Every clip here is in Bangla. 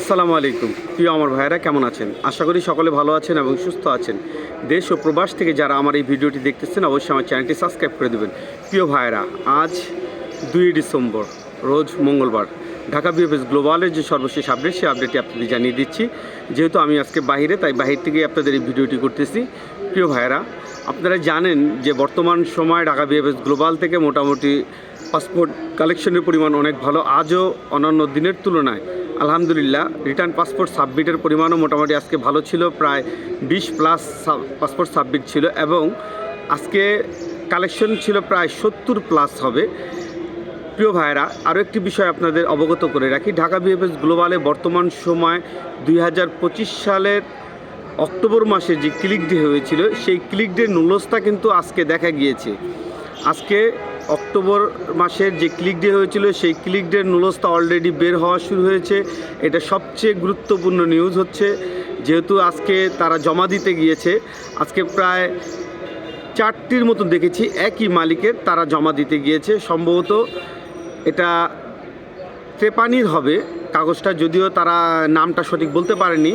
আসসালামু আলাইকুম। প্রিয় আমার ভাইয়েরা, কেমন আছেন? আশা করি সকলে ভালো আছেন এবং সুস্থ আছেন। দেশ ও প্রবাস থেকে যারা আমার এই ভিডিওটি দেখতেছেন, অবশ্যই আমার চ্যানেলটি সাবস্ক্রাইব করে দেবেন। প্রিয় ভাইয়েরা, আজ দুই ডিসেম্বর, রোজ মঙ্গলবার, ঢাকা বিএফএস গ্লোবালের যে সর্বশেষ আপডেট, সেই আপডেটটি আপনাদের জানিয়ে দিচ্ছি। যেহেতু আমি আজকে বাইরে তাই বাহির থেকেই আপনাদের এই ভিডিওটি করতেছি। প্রিয় ভাইয়েরা, আপনারা জানেন যে বর্তমান সময় ঢাকা বিএফএস গ্লোবাল থেকে মোটামুটি পাসপোর্ট কালেকশনের পরিমাণ অনেক ভালো। আজও অন্যান্য দিনের তুলনায় আলহামদুলিল্লাহ রিটার্ন পাসপোর্ট সাবমিটের পরিমাণও মোটামুটি আজকে ভালো ছিল, প্রায় বিশ প্লাস পাসপোর্ট সাবমিট ছিল এবং আজকে কালেকশন ছিল প্রায় সত্তর প্লাস হবে। প্রিয় ভাইয়েরা, আরও একটি বিষয় আপনাদের অবগত করে রাখি। ঢাকা বিএফএস গ্লোবালে বর্তমান সময় দুই হাজার পঁচিশ সালের অক্টোবর মাসে যে ক্লিক ডে হয়েছিল, সেই ক্লিক ডে নুলস্তা কিন্তু আজকে দেখা গিয়েছে। আজকে অক্টোবর মাসের যে ক্লিক ডে হয়েছিল, সেই ক্লিক ডের নুলস্তা অলরেডি বের হওয়া শুরু হয়েছে। এটা সবচেয়ে গুরুত্বপূর্ণ নিউজ হচ্ছে, যেহেতু আজকে তারা জমা দিতে গিয়েছে, আজকে প্রায় চারটির মতো দেখেছি, একই মালিকের তারা জমা দিতে গিয়েছে। সম্ভবত এটা ট্রেপানির হবে, কাগজটা যদিও তারা নামটা সঠিক বলতে পারেনি।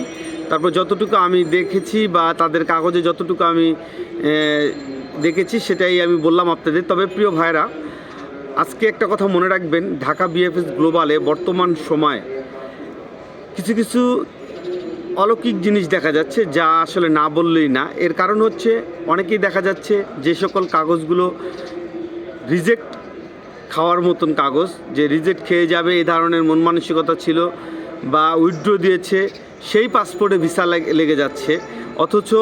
তারপর যতটুকু আমি দেখেছি বা তাদের কাগজে যতটুকু আমি দেখেছি, সেটাই আমি বললাম আপনাদের। তবে প্রিয় ভাইরা আজকে একটা কথা মনে রাখবেন, ঢাকা বিএফএস গ্লোবালে বর্তমান সময়ে কিছু কিছু অলৌকিক জিনিস দেখা যাচ্ছে, যা আসলে না বললেই না। এর কারণ হচ্ছে, অনেকেই দেখা যাচ্ছে যে সকল কাগজগুলো রিজেক্ট খাওয়ার মতন কাগজ, যে রিজেক্ট খেয়ে যাবে এই ধরনের মন মানসিকতা ছিল বা উইথড্র দিয়েছে, সেই পাসপোর্টে ভিসা লেগে- যাচ্ছে। অথচ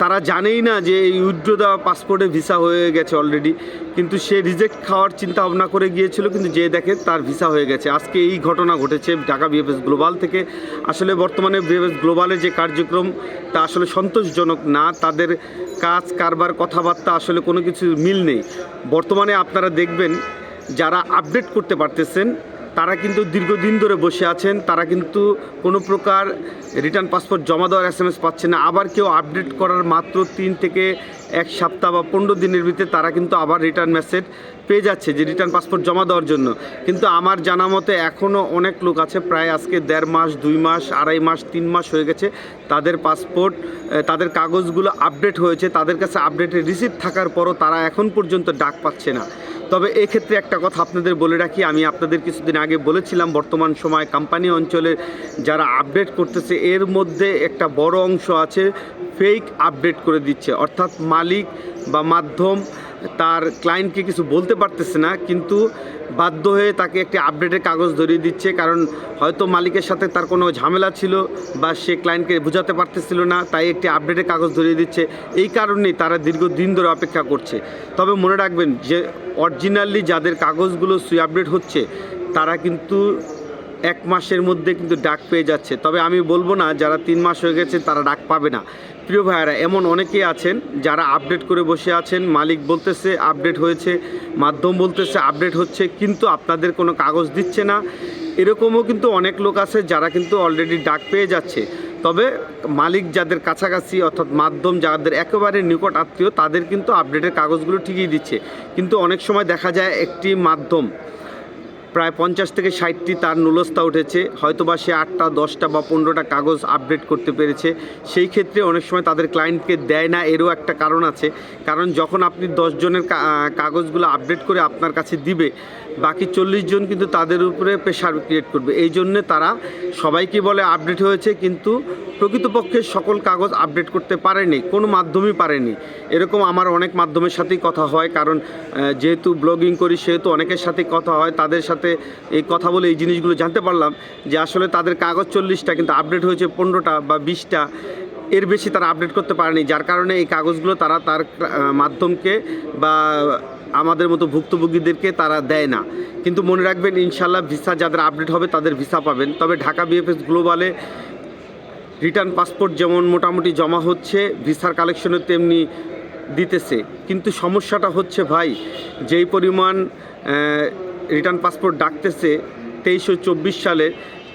তারা জানেই না যে এই উইথড্র দেওয়া পাসপোর্টে ভিসা হয়ে গেছে অলরেডি কিন্তু সে রিজেক্ট খাওয়ার চিন্তা ভাবনা করে গিয়েছিল, কিন্তু যে দেখে তার ভিসা হয়ে গেছে। আজকে এই ঘটনা ঘটেছে ঢাকা বিএফএস গ্লোবাল থেকে। আসলে বর্তমানে বিএফএস গ্লোবালের যে কার্যক্রম, তা আসলে সন্তোষজনক না। তাদের কাজ, কারবার, কথাবার্তা আসলে কোনো কিছু মিল নেই। বর্তমানে আপনারা দেখবেন, যারা আপডেট করতে পারতেছেন তারা কিন্তু দীর্ঘদিন ধরে বসে আছেন, তারা কিন্তু কোনো প্রকার রিটার্ন পাসপোর্ট জমা দেওয়ার এস এম এস পাচ্ছেন না। আবার কেউ আপডেট করার মাত্র তিন থেকে এক সপ্তাহ বা পনেরো দিনের ভিতরে তারা কিন্তু আবার রিটার্ন মেসেজ পেয়ে যাচ্ছে যে রিটার্ন পাসপোর্ট জমা দেওয়ার জন্য। কিন্তু আমার জানা মতে এখনও অনেক লোক আছে, প্রায় আজকে দেড় মাস, দুই মাস, আড়াই মাস, তিন মাস হয়ে গেছে তাদের পাসপোর্ট তাদের কাগজগুলো আপডেট হয়েছে। তাদের কাছে আপডেটের রিসিপ্ট থাকার পরও তারা এখন পর্যন্ত ডাক পাচ্ছে না। তবে এক্ষেত্রে একটা কথা আপনাদের বলে রাখি, আমি আপনাদের কিছুদিন আগে বলেছিলাম, বর্তমান সময় কোম্পানি অঞ্চলে যারা আপডেট করতেছে, এর মধ্যে একটা বড় অংশ আছে ফেক আপডেট করে দিচ্ছে। অর্থাৎ মালিক বা মাধ্যম তার ক্লায়েন্টকে কিছু বলতে পারতেছে না, কিন্তু বাধ্য হয়ে তাকে একটি আপডেটের কাগজ ধরিয়ে দিচ্ছে। কারণ হয়তো মালিকের সাথে তার কোনো ঝামেলা ছিল বা সে ক্লায়েন্টকে বোঝাতে পারতেছিল না, তাই একটি আপডেটের কাগজ ধরিয়ে দিচ্ছে। এই কারণেই তারা দীর্ঘদিন ধরে অপেক্ষা করছে। তবে মনে রাখবেন যে অরিজিনালি যাদের কাগজগুলো সুই আপডেট হচ্ছে, তারা কিন্তু এক মাসের মধ্যে কিন্তু ডাক পেয়ে যাচ্ছে। তবে আমি বলব না, যারা তিন মাস হয়ে গেছে তারা ডাক পাবে না। প্রিয় ভাইয়েরা, এমন অনেকেই আছেন যারা আপডেট করে বসে আছেন, মালিক বলতেছে আপডেট হয়েছে, মাধ্যম বলতেছে আপডেট হচ্ছে, কিন্তু আপনাদের কোনো কাগজ দিচ্ছে না। এরকমও কিন্তু অনেক লোক আছে যারা কিন্তু অলরেডি ডাক পেয়ে যাচ্ছে। তবে মালিক যাদের কাছাকাছি অর্থাৎ মাধ্যম যাদের একেবারে নিকট আত্মীয়, তাদের কিন্তু আপডেটের কাগজগুলো ঠিকই দিচ্ছে। কিন্তু অনেক সময় দেখা যায় একটি মাধ্যম প্রায় পঞ্চাশ থেকে ষাটটি তার নুলস্তা উঠেছে। হয়তোবা সে আটটা, দশটা বা পনেরোটা কাগজ আপডেট করতে পেরেছে। সেই ক্ষেত্রে অনেক সময় তাদের ক্লায়েন্টকে দেয় না, এরও একটা কারণ আছে। কারণ যখন আপনি দশ জনের কাগজগুলো আপডেট করে আপনার কাছে দিবে, বাকি চল্লিশ জন কিন্তু তাদের উপরে প্রেশার ক্রিয়েট করবে। এই জন্যে তারা সবাইকে বলে আপডেট হয়েছে, কিন্তু প্রকৃতপক্ষে সকল কাগজ আপডেট করতে পারেনি, কোনো মাধ্যমই পারেনি। এরকম আমার অনেক মাধ্যমের সাথেই কথা হয়, কারণ যেহেতু ব্লগিং করি, সেহেতু অনেকের সাথে কথা হয়, তাদের সাথে এই কথা বলে এই জিনিসগুলো জানতে পারলাম যে আসলে তাদের কাগজ চল্লিশটা কিন্তু আপডেট হয়েছে পনেরোটা বা বিশটা। এর বেশি তারা আপডেট করতে পারেনি, যার কারণে এই কাগজগুলো তারা তার মাধ্যমকে বা আমাদের মতো ভুক্তভোগীদেরকে তারা দেয় না। কিন্তু মনে রাখবেন ইনশাল্লাহ ভিসা যাদের আপডেট হবে তাদের ভিসা পাবেন। তবে ঢাকা বিএফএস গ্লোবালে রিটার্ন পাসপোর্ট যেমন মোটামুটি জমা হচ্ছে, ভিসার কালেকশনও তেমনি দিতেছে। কিন্তু সমস্যাটা হচ্ছে ভাই, যেই পরিমাণ রিটার্ন পাসপোর্ট ডাকতেছে তেইশশো চব্বিশ সালে।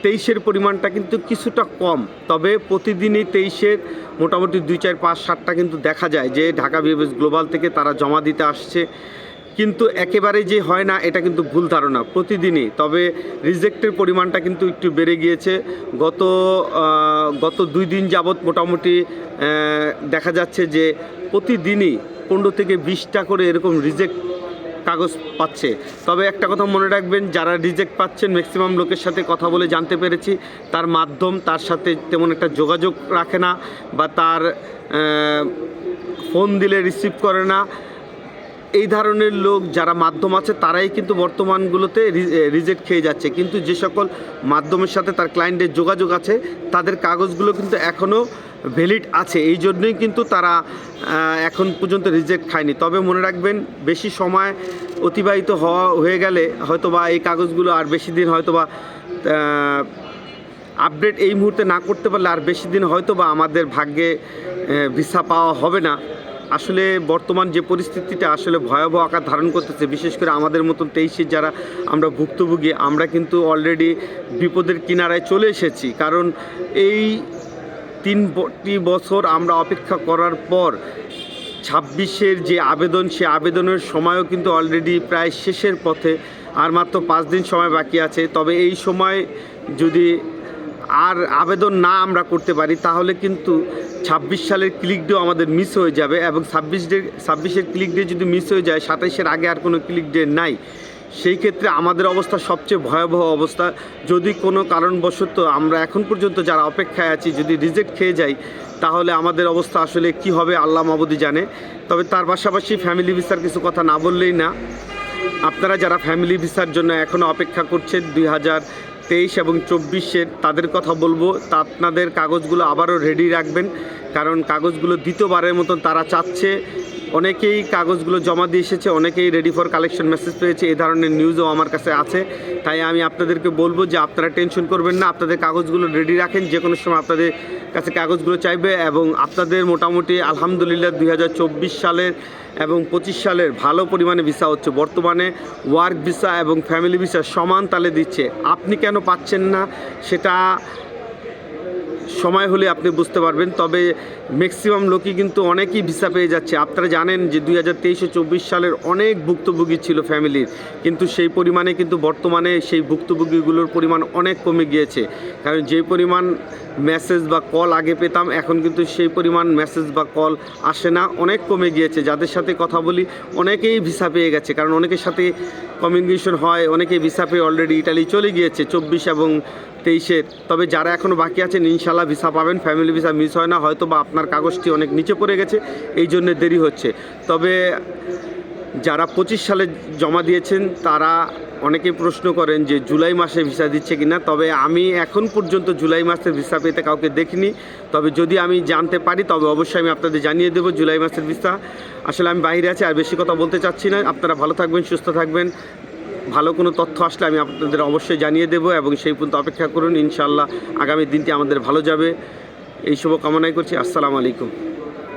তেইশের পরিমাণটা কিন্তু কিছুটা কম, তবে প্রতিদিনই তেইশের মোটামুটি দুই, চার, পাঁচ, সাতটা কিন্তু দেখা যায় যে ঢাকা বিএফএস গ্লোবাল থেকে তারা জমা দিতে আসছে। কিন্তু একেবারে যে হয় না, এটা কিন্তু ভুল ধারণা প্রতিদিনই। তবে রিজেক্টের পরিমাণটা কিন্তু একটু বেড়ে গিয়েছে। গত গত দুই দিন যাবৎ মোটামুটি দেখা যাচ্ছে যে প্রতিদিনই পনেরো থেকে বিশটা করে এরকম রিজেক্ট কাগজ পাচ্ছে। তবে একটা কথা মনে রাখবেন, যারা রিজেক্ট পাচ্ছেন ম্যাক্সিমাম লোকের সাথে কথা বলে জানতে পেরেছি, তার মাধ্যম তার সাথে তেমন একটা যোগাযোগ রাখে না বা তার ফোন দিলে রিসিভ করে না। এই ধরনের লোক যারা মাধ্যম আছে, তারাই কিন্তু বর্তমানগুলোতে রিজেক্ট খেয়ে যাচ্ছে। কিন্তু যে সকল মাধ্যমের সাথে তার ক্লায়েন্টের যোগাযোগ আছে, তাদের কাগজগুলো কিন্তু এখনও ভ্যালিড আছে। এই জন্যই কিন্তু তারা এখন পর্যন্ত রিজেক্ট খায়নি। তবে মনে রাখবেন, বেশি সময় অতিবাহিত হওয়া হয়ে গেলে হয়তোবা এই কাগজগুলো আর বেশি দিন হয়তোবা আপডেট এই মুহূর্তে না করতে পারলে আর বেশি দিন হয়তো বা আমাদের ভাগ্যে ভিসা পাওয়া হবে না। আসলে বর্তমান যে পরিস্থিতিটা, আসলে ভয়াবহ আকার ধারণ করতেছে। বিশেষ করে আমাদের মতন তেইশে যারা আমরা ভুক্তভোগী, আমরা কিন্তু অলরেডি বিপদের কিনারায় চলে এসেছি। কারণ এই তিনটি বছর আমরা অপেক্ষা করার পর ছাব্বিশের যে আবেদন, সে আবেদনের সময়ও কিন্তু অলরেডি প্রায় শেষের পথে আর মাত্র পাঁচ দিন সময় বাকি আছে। তবে এই সময় যদি আর আবেদন না আমরা করতে পারি, তাহলে কিন্তু ছাব্বিশ সালের ক্লিক ডে আমাদের মিস হয়ে যাবে এবং ছাব্বিশ ডে ছাব্বিশের ক্লিক ডে যদি মিস হয়ে যায়, সাতাইশের আগে আর কোনো ক্লিক ডে নাই। সেই ক্ষেত্রে আমাদের অবস্থা সবচেয়ে ভয়াবহ অবস্থা। যদি কোনো কারণবশত আমরা এখন পর্যন্ত যারা অপেক্ষায় আছি, যদি রিজেক্ট খেয়ে যাই, তাহলে আমাদের অবস্থা আসলে কি হবে আল্লাহ মাবুদি জানে। তবে তার পাশাপাশি ফ্যামিলি ভিসার কিছু কথা না বললেই না। আপনারা যারা ফ্যামিলি ভিসার জন্য এখনও অপেক্ষা করছেন, দুই হাজার তেইশ এবং চব্বিশের, তাদের কথা বলব। তা আপনাদের কাগজগুলো আবারও রেডি রাখবেন। কারণ কাগজগুলো দ্বিতীয়বারের মতন তারা চাচ্ছে। অনেকেই কাগজগুলো জমা দিয়ে এসেছে, অনেকেই রেডি ফর কালেকশন মেসেজ পেয়েছে এই ধরনের নিউজও আমার কাছে আছে। তাই আমি আপনাদেরকে বলব যে আপনারা টেনশন করবেন না, আপনাদের কাগজগুলো রেডি রাখেন, যে কোনো সময় আপনাদের কাছে কাগজগুলো চাইবে এবং আপনাদের মোটামুটি আলহামদুলিল্লাহ দুই হাজার চব্বিশ সালের এবং পঁচিশ সালের ভালো পরিমাণে ভিসা হচ্ছে। বর্তমানে ওয়ার্ক ভিসা এবং ফ্যামিলি ভিসা সমান তালে দিচ্ছে। আপনি কেন পাচ্ছেন না? সেটা সময় হলে আপনি বুঝতে পারবেন, তবে ম্যাক্সিমাম লোকই কিন্তু অনেকই ভিসা পেয়ে যাচ্ছে। আপনারা জানেন যে দুই হাজার তেইশে চব্বিশ সালের অনেক ভুক্তভোগী ছিল ফ্যামিলির কিন্তু সেই পরিমাণে কিন্তু বর্তমানে সেই ভুক্তভোগীগুলোর পরিমাণ অনেক কমে গিয়েছে। কারণ যে পরিমাণ মেসেজ বা কল আগে পেতাম, এখন কিন্তু সেই পরিমাণ মেসেজ বা কল আসে না, অনেক কমে গিয়েছে। যাদের সাথে কথা বলি, অনেকেই ভিসা পেয়ে গেছে, কারণ অনেকের সাথে কমিউনিকেশন হয়, অনেকেই ভিসা পেয়ে অলরেডি ইটালি চলে গিয়েছে, চব্বিশ এবং তেইশের তবে যারা এখনও বাকি আছেন ইনশাল্লাহ ভিসা পাবেন ফ্যামিলি ভিসা মিস হয় না হয়তো বা আপনার কাগজটি অনেক নিচে পড়ে গেছে, এই জন্য দেরি হচ্ছে। তবে যারা পঁচিশ সালে জমা দিয়েছেন, তারা অনেকে প্রশ্ন করেন যে জুলাই মাসে ভিসা দিচ্ছে কিনা, তবে আমি এখন পর্যন্ত জুলাই মাসের ভিসা পেতে কাউকে দেখিনি। তবে যদি আমি জানতে পারি, তবে অবশ্যই আমি আপনাদের জানিয়ে দেবো জুলাই মাসের ভিসা। আসলে আমি বাইরে আছি, আর বেশি কথা বলতে চাচ্ছি না। আপনারা ভালো থাকবেন, সুস্থ থাকবেন। ভালো কোনো তথ্য আসলে আমি আপনাদের অবশ্যই জানিয়ে দেবো এবং সেই পর্যন্ত অপেক্ষা করুন। ইনশাল্লাহ আগামী দিনটি আমাদের ভালো যাবে। এই শুভ কামনাই করছি। আসসালামু আলাইকুম।